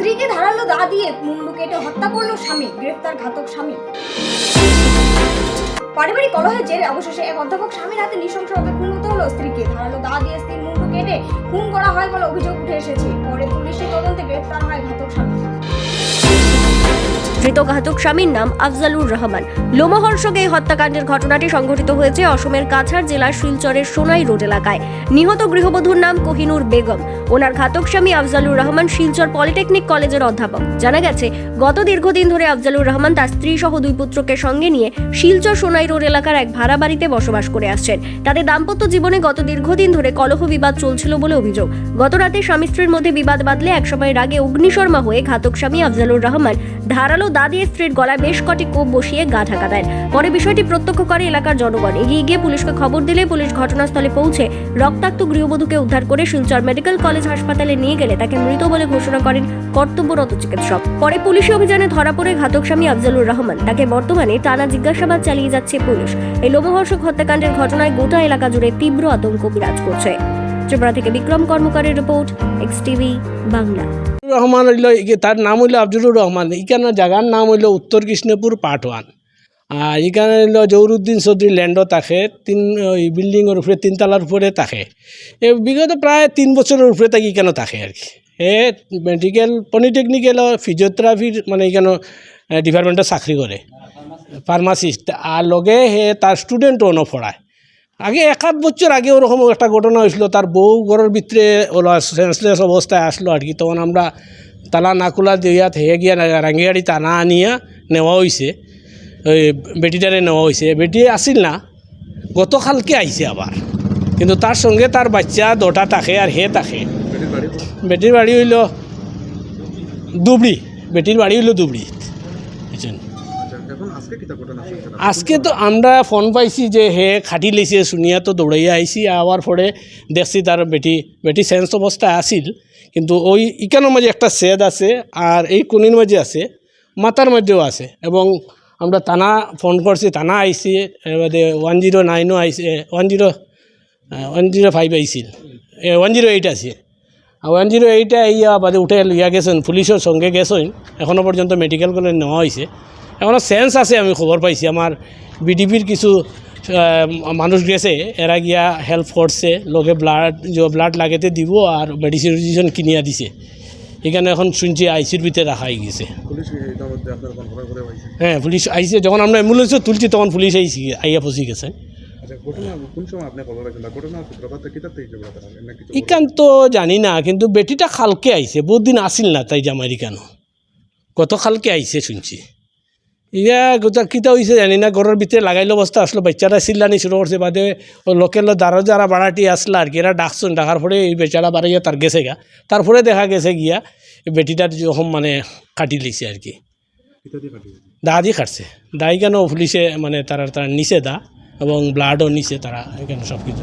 স্ত্রীকে ধারালো দা দিয়ে মুন্ডু কেটে হত্যা করল স্বামী, গ্রেফতার ঘাতক স্বামী। পারিবারিক কলহের জেরে অবশেষে এক অধ্যাপক স্বামীর হাতে নৃশংসভাবে খুন হতে হলো স্ত্রীকে। ধারালো দা দিয়ে স্ত্রীর মুন্ডু কেটে খুন করা হয় বলে অভিযোগ উঠে এসেছে। পরে পুলিশের তদন্তে গ্রেফতার হয় ঘাতক স্বামী। ধৃত ঘাতক স্বামীর নাম আফজালুর রহমান। লোমহর্ষক এই হত্যাকাণ্ডের ঘটনাটি সংঘটিত হয়েছে অসমের কাছাড় জেলার শিলচরের সোনাই রোড এলাকায়। নিহত গৃহবধূর নাম কোহিনুর বেগম। ওনার ঘাতক স্বামী আফজালুর রহমান শিলচর পলিটেকনিক কলেজের অধ্যাপক। জানা গেছে, গত দীর্ঘদিন ধরে আফজালুর রহমান তার স্ত্রী সহ দুই পুত্রকে সঙ্গে নিয়ে শিলচর সোনাই রোড এলাকার এক ভাড়া বাড়িতে বসবাস করে আসছেন। তাদের দাম্পত্য জীবনে গত দীর্ঘদিন ধরে কলহ বিবাদ চলছিল বলে অভিযোগ। গত রাতে স্বামী স্ত্রীর মধ্যে বিবাদ বাঁধলে একসময় রাগে অগ্নিশর্মা হয়ে ঘাতক স্বামী আফজালুর রহমান ধারালো দা দিয়ে স্ত্রীর গলায় বেশ কটি কোপ বসিয়ে গা ঢাকা দেন পরে বিষয়টি প্রত্যক্ষ করে এলাকার জনগণ। এগিয়ে গিয়ে পুলিশকে খবর দিলে পুলিশ ঘটনাস্থলে পৌঁছে রক্তাক্ত গৃহবধূকে উদ্ধার করে শিলচর মেডিকেল কলেজ হাসপাতালে নিয়ে গেলে তাকে মৃত বলে ঘোষণা করেন কর্তব্যরত চিকিৎসক। পরে পুলিশি অভিযানে ধরা পড়ে ঘাতক স্বামী আফজালুর রহমান। তাকে বর্তমানে টানা জিজ্ঞাসাবাদ চালিয়ে যাচ্ছে পুলিশ। এই লোমহর্ষক হত্যাকাণ্ডের ঘটনায় গোটা এলাকা জুড়ে তীব্র আতঙ্ক বিরাজ করছে। ত্রিপুরা থেকে Bikram কর্মকারের report, X TV, Bangla. Rahman হইল তার নাম হইল আব্দুলুর রহমান। ইখানে জায়গার নাম হইল উত্তর কৃষ্ণপুর পার্ট ওয়ান আর এখানে হইল জৌরুদ্দিন চৌধুরী ল্যান্ডও থাকে। তিন, ওই বিল্ডিংয়ের উপরে, তিনতলার উপরে থাকে। এ, বিগত প্রায় তিন বছরের উপরে তাকে এখানে থাকে আর কি। এ মেডিকেল পলিটেকনিক্যাল ফিজিওথেরাপির মানে এখানে ডিপার্টমেন্টে চাকরি করে। ফার্মাসিস্ট আর লগে হে, তার স্টুডেন্টও ন পড়ায়। আগে এক আধ বছর আগে ওরকম একটা ঘটনা হয়েছিল, তার বউ ঘরের ভিতরে ওরা সেন্সলেস অবস্থায় আসলো আর কি। তখন আমরা তালা না খোলা দিয়া থেকে গিয়া রাঙ্গিয়াড়ি টানা আনিয়া নেওয়া হয়েছে ওই বেটিটারে নেওয়া হয়েছে বেটি আসিল না, গতকালকে আইছে আবার। কিন্তু তার সঙ্গে তার বাচ্চা, দুটা থাকে আর হে থাকে। বেটির বাড়ি হইল দুবড়ি, বেটির বাড়ি হইল দুবড়ি। আজকে তো আমরা ফোন পাইছি যে হে খাটি লেছে, শুনিয়া তো দৌড়াইয়া আইছি আওয়ার পরে দেখছি তার বেটি বেটি সেন্স অবস্থায় আছিল। কিন্তু ওই ইকানোর মাঝে একটা সেদ আছে আর এই কোনির মাঝে আছে, মাথার মধ্যেও আছে। এবং আমরা থানা ফোন করছি, থানা আইছি এবারে ওয়ান জিরো নাইনও আইসে one zero one zero five আইছিল ওয়ান জিরো এইট আছে। ওয়ান জিরো এইটে ইয়া বাদে উঠে লিয়া গেছেন, পুলিশের সঙ্গে গেছেন এখনও পর্যন্ত মেডিকেল কলেজ নেওয়া হয়েছে এখনও সেন্স আছে, আমি খবর পাইছি। আমার বিডিপির কিছু মানুষ গেছে, এরা গিয়া হেল্প করছে লগে ব্লাড ব্লাড লাগাতে দিব আর মেডিসিন কিনিয়া দিছে। এখানে এখন শুনছি আইসির ভিতরে রাখা হয়ে গেছে। হ্যাঁ পুলিশ আইসে যখন আমরা অ্যাম্বুলেন্সে তুলছি তখন পুলিশ আইসি আইয়া পৌঁছে গেছে। আচ্ছা ইকান তো জানি না কিন্তু বেটিটা খালকে আইছে বহুত দিন আসিল না তাই জামাইরি কেন কত খালকে আইছে শুনছি। ইয়া, গোটা কিতা হয়েছে জানি না ঘরের ভিতরে লাগাইলো অবস্থা আসলো বাচ্চারা চিল্লানি শুরু করছে বাদে ও লোকের দ্বারা যারা বাড়াটি আসলো আর কি এরা ডাকছেন ডাকার পরে এই বেচারা বাড়াইয়া তার গেছে গা। তারপরে দেখা গেছে গিয়া বেটিটার যখন মানে কাটি লিছে আর কি। দা দিয়ে কাটছে। দাই কেন পুলিশে মানে তারা তারা নিচে দা এবং ব্লাডও নিচে তারা এখানে সব কিছু।